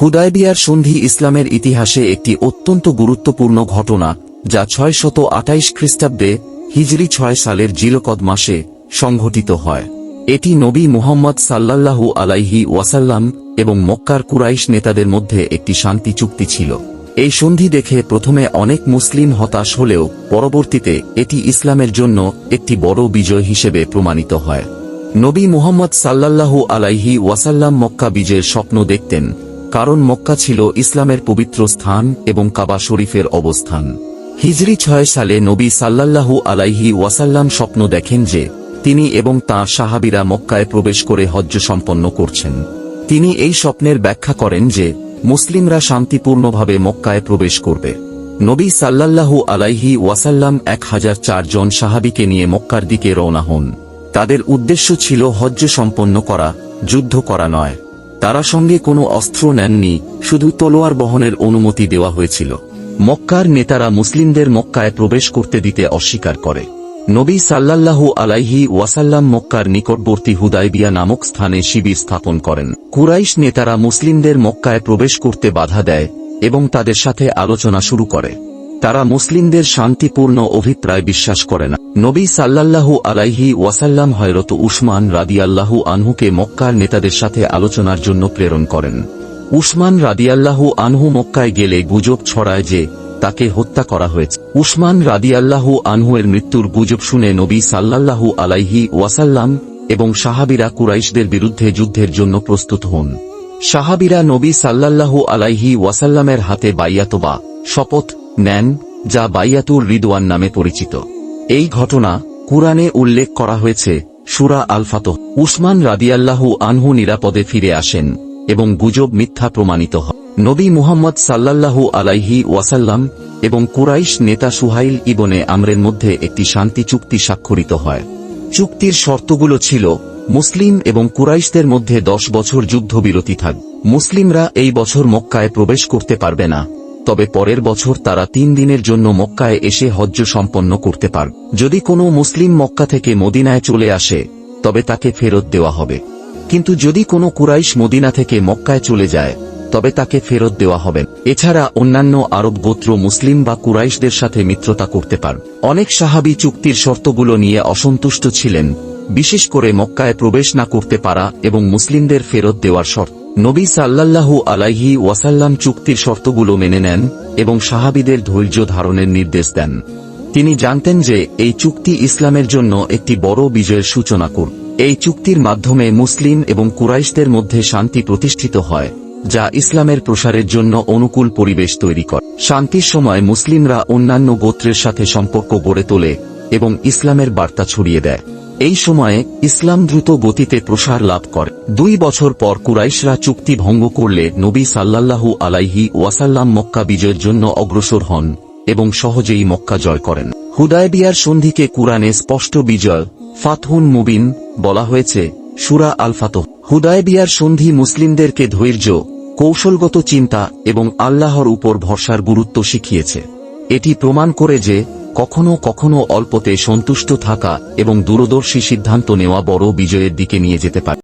হুদায়বিয়ার সন্ধি ইসলামের ইতিহাসে একটি অত্যন্ত গুরুত্বপূর্ণ ঘটনা, যা ছয় শত আটাইশ খ্রিস্টাব্দে হিজরি ছয় সালের জিলকদ মাসে সংঘটিত হয়। এটি নবী মুহাম্মদ সাল্লাল্লাহু আলাইহি ওয়াসাল্লাম এবং মক্কার কুরাইশ নেতাদের মধ্যে একটি শান্তি চুক্তি ছিল। এই সন্ধি দেখে প্রথমে অনেক মুসলিম হতাশ হলেও পরবর্তীতে এটি ইসলামের জন্য একটি বড় বিজয় হিসেবে প্রমাণিত হয়। নবী মুহাম্মদ সাল্লাল্লাহু আলাইহি ওয়াসাল্লাম মক্কা বিজয়ের স্বপ্ন দেখতেন কারণ মক্কা ছিল ইসলামের পবিত্র স্থান এবং কাবা শরীফের অবস্থান। হিজরি ছয় সালে নবী সাল্লাল্লাহু আলাইহি ওয়াসাল্লাম স্বপ্ন দেখেন যে, তিনি এবং তাঁর সাহাবিরা মক্কায় প্রবেশ করে হজ্জ সম্পন্ন করছেন। তিনি এই স্বপ্নের ব্যাখ্যা করেন যে, মুসলিমরা শান্তিপূর্ণভাবে মক্কায় প্রবেশ করবে। নবী সাল্লাল্লাহু আলাইহি ওয়াসাল্লাম এক হাজার চারজন সাহাবিকে নিয়ে মক্কার দিকে রওনা হন। তাদের উদ্দেশ্য ছিল হজ্জ সম্পন্ন করা, যুদ্ধ করা নয়। তারা সঙ্গে কোনো অস্ত্র নেননি, শুধু তলোয়ার বহনের অনুমতি দেওয়া হয়েছিল। মক্কার নেতারা মুসলিমদের মক্কায় প্রবেশ করতে দিতে অস্বীকার করে। নবী সাল্লাল্লাহু আলাইহি ওয়াসাল্লাম মক্কার নিকটবর্তী হুদাইবিয়া নামক স্থানে শিবির স্থাপন করেন। কুরাইশ নেতারা মুসলিমদের মক্কায় প্রবেশ করতে বাধা দেয় এবং তাদের সাথে আলোচনা শুরু করে। তারা মুসলিমদের শান্তিপূর্ণ অভিপ্রায় বিশ্বাস করে না। নবী সাল্লাল্লাহু আলাইহি ওয়াসাল্লাম হয়রত উসমান রাদিয়াল্লাহু আনহুকে মক্কার নেতাদের সাথে আলোচনার জন্য প্রেরণ করেন। উসমান রাদিয়াল্লাহু আনহু মক্কায় গেলে গুজব ছড়ায় যে, তাকে হত্যা করা হয়েছে। উসমান রাদিয়াল্লাহু আনহু এর মৃত্যুর গুজব শুনে নবী সাল্লাল্লাহু আলাইহি ওয়াসাল্লাম এবং সাহাবিরা কুরাইশদের বিরুদ্ধে যুদ্ধের জন্য প্রস্তুত হন। সাহাবিরা নবী সাল্লাল্লাহু আলাইহি ওয়াসাল্লামের হাতে বাইয়াতবা, শপথ নেন, যা বাইয়াতুর রিদওয়ান নামে পরিচিত। এই ঘটনা কুরআনে উল্লেখ করা হয়েছে, সুরা আল ফাতহ উসমান রাদিয়াল্লাহু আনহু নিরাপদে ফিরে আসেন এবং গুজব মিথ্যা প্রমাণিত হয়। নবী মুহাম্মদ সাল্লাল্লাহু আলাইহি ওয়াসাল্লাম এবং কুরাইশ নেতা সুহাইল ইবনে আমরের মধ্যে একটি শান্তি চুক্তি স্বাক্ষরিত হয়। চুক্তির শর্তগুলো ছিল, মুসলিম এবং কুরাইশদের মধ্যে দশ বছর যুদ্ধবিরতি থাক। মুসলিমরা এই বছর মক্কায় প্রবেশ করতে পারবে না। তবে পরের বছর তারা তিন দিনের জন্য মক্কায় এসে হজ্জ সম্পন্ন করতে পার। যদি কোনো মুসলিম মক্কা থেকে মদিনায় চলে আসে, তবে তাকে ফেরত দেওয়া হবে। কিন্তু যদি কোনো কুরাইশ মদিনা থেকে মক্কায় চলে যায়, তবে তাকে ফেরত দেওয়া হবে। এছাড়া অন্যান্য আরব গোত্র মুসলিম বা কুরাইশদের সাথে মিত্রতা করতে পার। অনেক সাহাবি চুক্তির শর্তগুলো নিয়ে অসন্তুষ্ট ছিলেন, বিশেষ করে মক্কায় প্রবেশ না করতে পারা এবং মুসলিমদের ফেরত দেওয়ার শর্ত। নবী সাল্লাল্লাহু আলাইহি ওয়াসাল্লাম চুক্তির শর্তগুলো মেনে নেন এবং সাহাবিদের ধৈর্য ধারণের নির্দেশ দেন। তিনি জানতেন যে এই চুক্তি ইসলামের জন্য একটি বড় বিজয়ের সূচনা করবে এই চুক্তির মাধ্যমে মুসলিম এবং কুরাইশদের মধ্যে শান্তি প্রতিষ্ঠিত হয়, যা ইসলামের প্রসারের জন্য অনুকূল পরিবেশ তৈরি করে। শান্তির সময় মুসলিমরা অন্যান্য গোত্রের সাথে সম্পর্ক গড়ে তোলে এবং ইসলামের বার্তা ছড়িয়ে দেয়। এই সময়ে ইসলাম দ্রুত গতিতে প্রসার লাভ করে। দুই বছর পর কুরাইশরা চুক্তি ভঙ্গ করলে নবী সাল্লাল্লাহু আলাইহি ওয়াসাল্লাম মক্কা বিজয়ের জন্য অগ্রসর হন এবং সহজেই মক্কা জয় করেন। হুদায়বিয়ার সন্ধিকে কুরআনে স্পষ্ট বিজয়, ফাতহুন মুবিন বলা হয়েছে, সুরা আল ফাতহ হুদায়বিয়ার সন্ধি মুসলিমদেরকে ধৈর্য, কৌশলগত চিন্তা এবং আল্লাহর উপর ভরসার গুরুত্ব শিখিয়েছে। এটি প্রমাণ করে যে কখনো কখনো অল্পতে সন্তুষ্ট থাকা এবং দূরদর্শী সিদ্ধান্ত নেওয়া বড় বিজয়ের দিকে নিয়ে যেতে পারে।